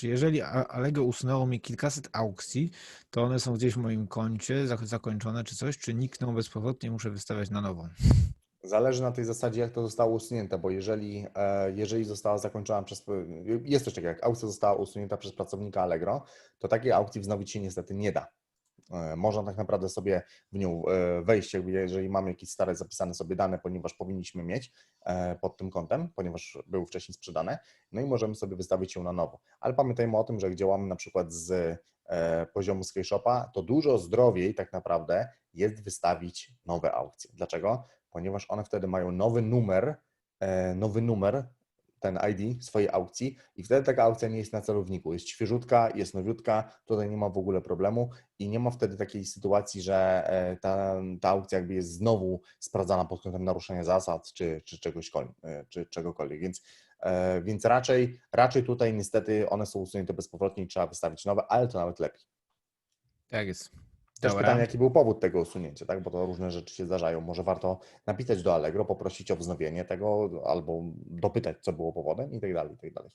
znaczy, jeżeli Allegro usunęło mi kilkaset aukcji, to one są gdzieś w moim koncie zak- zakończone czy coś, czy nikną bezpowrotnie, muszę wystawiać na nową. Zależy na tej zasadzie, jak to zostało usunięte, bo jeżeli, e, jeżeli została zakończona przez. Jest coś takiego, jak aukcja została usunięta przez pracownika Allegro, to takiej aukcji wznowić się niestety nie da. E, Można tak naprawdę sobie w nią e, wejść, jeżeli mamy jakieś stare zapisane sobie dane, ponieważ powinniśmy mieć e, pod tym kontem, ponieważ były wcześniej sprzedane, no i możemy sobie wystawić ją na nowo. Ale pamiętajmy o tym, że jak działamy na przykład z poziomu SkyShopa, to dużo zdrowiej tak naprawdę jest wystawić nowe aukcje. Dlaczego? Ponieważ one wtedy mają nowy numer, nowy numer, ten ID swojej aukcji i wtedy taka aukcja nie jest na celowniku. Jest świeżutka, jest nowiutka, tutaj nie ma w ogóle problemu i nie ma wtedy takiej sytuacji, że e, ta, ta aukcja jakby jest znowu sprawdzana pod kątem naruszenia zasad czy, czy, czegoś, e, czy czegokolwiek. Więc, e, więc raczej, raczej tutaj niestety one są usunięte bezpowrotnie i trzeba wystawić nowe, ale to nawet lepiej. Tak jest. Też Dobra. pytanie, jaki był powód tego usunięcia, tak? Bo to różne rzeczy się zdarzają. Może warto napisać do Allegro, poprosić o wznowienie tego albo dopytać, co było powodem i tak dalej, i tak dalej.